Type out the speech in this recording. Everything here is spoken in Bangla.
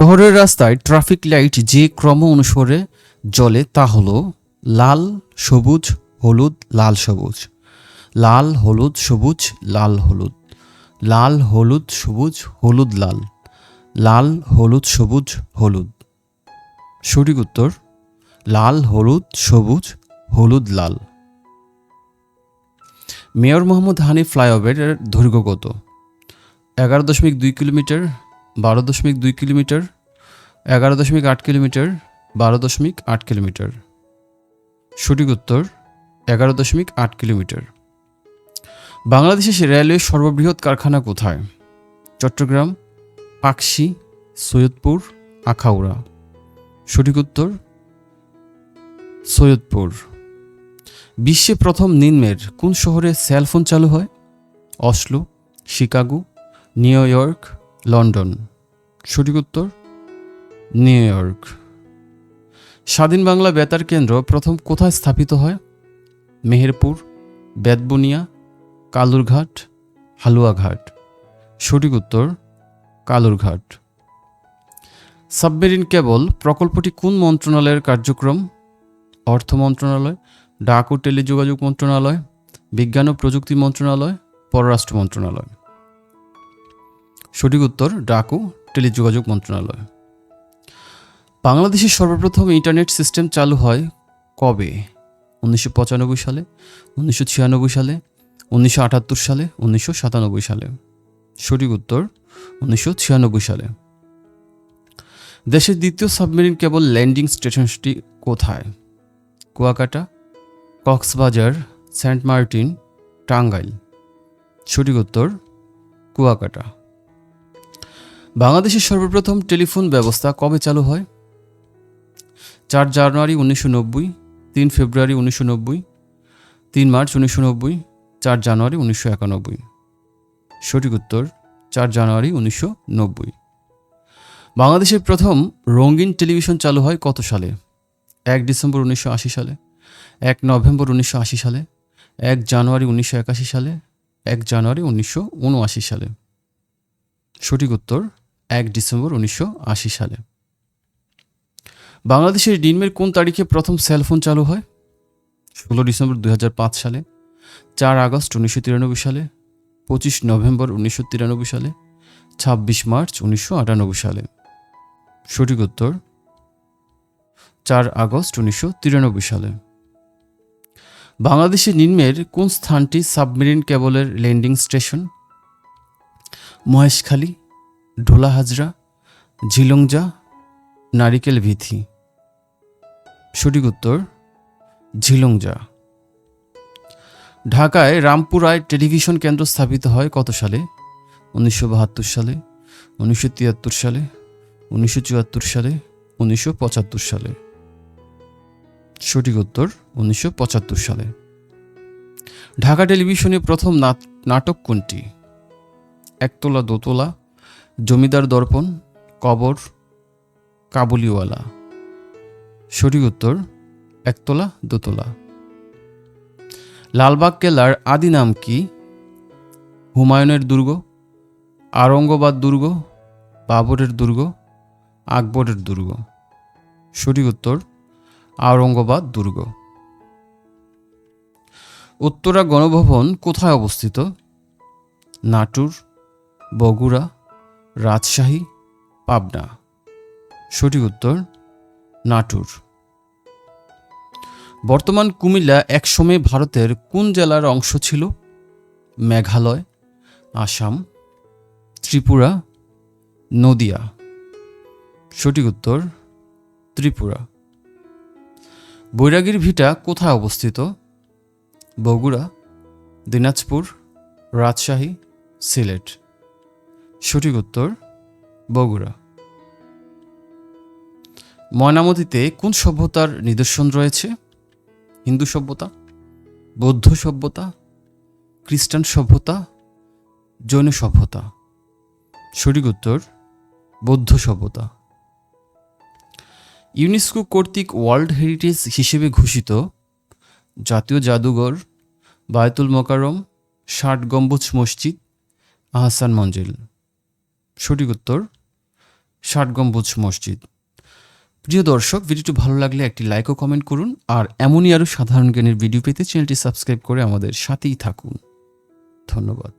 শহরের রাস্তায় ট্রাফিক লাইট যে ক্রম অনুসারে জ্বলে তা হলো লাল, সবুজ, হলুদ, লাল, সবুজ। লাল, হলুদ, সবুজ, লাল, হলুদ। লাল, হলুদ, সবুজ, হলুদ, লাল। লাল, হলুদ, সবুজ, হলুদ। সঠিক উত্তর, লাল, হলুদ, সবুজ, হলুদ, লাল। মেয়র মোহাম্মদ হানি ফ্লাইওভারের দৈর্ঘ্য কত এগারো দশমিক দুই কিলোমিটার বারো দশমিক দুই কিলোমিটার, এগারো দশমিক আট কিলোমিটার, বারো দশমিক আট কিলোমিটার। সঠিক উত্তর, এগারো দশমিক আট কিলোমিটার। বাংলাদেশের রেলওয়ে সর্ববৃহৎ কারখানা কোথায়? চট্টগ্রাম, পাকশি, সৈয়দপুর, আখাউড়া। সঠিক উত্তর, সৈয়দপুর। বিশ্বে প্রথম নিম্নের কোন শহরে সেলফোন চালু হয়? Oslo, Chicago, New York London. সঠিক উত্তর, নিউ ইয়র্ক। স্বাধীন বাংলা বেতার কেন্দ্র প্রথম কোথায় স্থাপিত হয়? মেহেরপুর, বেতবুনিয়া, কালুরঘাট, হালুয়াঘাট। সঠিক উত্তর, কালুরঘাট। সাবমেরিন কেবল প্রকল্পটি কোন মন্ত্রণালয়ের কার্যক্রম? অর্থ মন্ত্রণালয়, ডাক ও টেলিযোগাযোগ মন্ত্রণালয়, বিজ্ঞান ও প্রযুক্তি মন্ত্রণালয়, পররাষ্ট্র মন্ত্রণালয়। সঠিক উত্তর, ডাক, টেলিযোগাযোগ মন্ত্রণালয়। বাংলাদেশের সর্বপ্রথম ইন্টারনেট সিস্টেম চালু হয় কবে? উনিশশো পঁচানব্বই সালে, উনিশশো ছিয়ানব্বই সালে, উনিশশো আটাত্তর সালে, উনিশশো সাতানব্বই সালে। সঠিক উত্তর, উনিশশো ছিয়ানব্বই সালে। দেশের দ্বিতীয় সাবমেরিন কেবল ল্যান্ডিং স্টেশনটি কোথায়? Kuakata, Cox's Bazar, Saint Martin, Tangail. সঠিক উত্তর, কুয়াকাটা। বাংলাদেশের সর্বপ্রথম টেলিফোন ব্যবস্থা কবে চালু হয়? চার জানুয়ারি উনিশশো নব্বই, তিন ফেব্রুয়ারি উনিশশো নব্বই, তিন মার্চ উনিশশো নব্বই, চার জানুয়ারি উনিশশো একানব্বই। সঠিক উত্তর, চার জানুয়ারি উনিশশো নব্বই। বাংলাদেশের প্রথম রঙিন টেলিভিশন চালু হয় কত সালে? এক ডিসেম্বর উনিশশো আশি সালে, এক নভেম্বর উনিশশো আশি সালে, এক জানুয়ারি উনিশশো একাশি সালে, এক জানুয়ারি উনিশশো উনআশি সালে। সঠিক উত্তর, এক ডিসেম্বর উনিশশো আশি সালে। বাংলাদেশের ডিনমের কোন তারিখে প্রথম সেলফোন চালু হয়? ষোলো ডিসেম্বর দু হাজার পাঁচ সালে, চার আগস্ট উনিশশো তিরানব্বই সালে, পঁচিশ নভেম্বর উনিশশো তিরানব্বই সালে, ছাব্বিশ মার্চ উনিশশো আটানব্বই সালে। সঠিক উত্তর, চার আগস্ট উনিশশো তিরানব্বই সালে। বাংলাদেশের নিম্নের কোন স্থানটি সাবমেরিন কেবলের ল্যান্ডিং স্টেশন? মহেশখালী, ঢোলা হাজরা ঝিলংজা নারিকেল ভিথি। সঠিক উত্তর ঝিলংজা ঢাকায় রামপুরায় টেলিভিশন কেন্দ্র স্থাপিত হয় কত সালে? উনিশশো বাহাত্তর সালে, উনিশশো তিয়াত্তর সালে, উনিশশো চুয়াত্তর সালে, উনিশশো পঁচাত্তর সালে। সঠিক উত্তর, উনিশশো পঁচাত্তর সালে। ঢাকা টেলিভিশনে প্রথম নাট- নাটক কোনটি? একতলা, দোতলা, জমিদার দর্পণ, কবর, কাবুলিওয়ালা। সঠিক উত্তর, একতলা, দোতলা। লালবাগ কেল্লার আদি নাম কি? হুমায়ুনের দুর্গ আরঙ্গবাদ দুর্গ, বাবরের দুর্গ, আকবরের দুর্গ। সঠিক উত্তর, আওরঙ্গাবাদ দুর্গ। উত্তরা গণভবন কোথায় অবস্থিত? নাটুর বগুড়া, রাজশাহী, পাবনা। সঠিক উত্তর, নাটুর। বর্তমান কুমিল্লা একসময় ভারতের কোন জেলার অংশ ছিল? মেঘালয়, আসাম, ত্রিপুরা, নদিয়া। সঠিক উত্তর, ত্রিপুরা। বৈরাগীর ভিটা কোথায় অবস্থিত? বগুড়া, দিনাজপুর, রাজশাহী, সিলেট। সঠিক উত্তর, বগুড়া। ময়নামতিতে কোন সভ্যতার নিদর্শন রয়েছে? হিন্দু সভ্যতা, বৌদ্ধ সভ্যতা, খ্রিস্টান সভ্যতা, জৈন সভ্যতা? সঠিক উত্তর, বৌদ্ধ সভ্যতা। ইউনেস্কো কর্তৃক ওয়ার্ল্ড হেরিটেজ হিসেবে ঘোষিত জাতীয় জাদুঘর, বায়তুল মোকারম ষাট গম্বুজ মসজিদ, আহসান মঞ্জিল। সঠিক উত্তর, ষাট গম্বুজ মসজিদ। প্রিয় দর্শক, ভিডিওটি ভালো লাগলে একটি লাইক ও কমেন্ট করুন, আর এমনই আরও সাধারণ জ্ঞানের ভিডিও পেতে চ্যানেলটি সাবস্ক্রাইব করে আমাদের সাথেই থাকুন। ধন্যবাদ।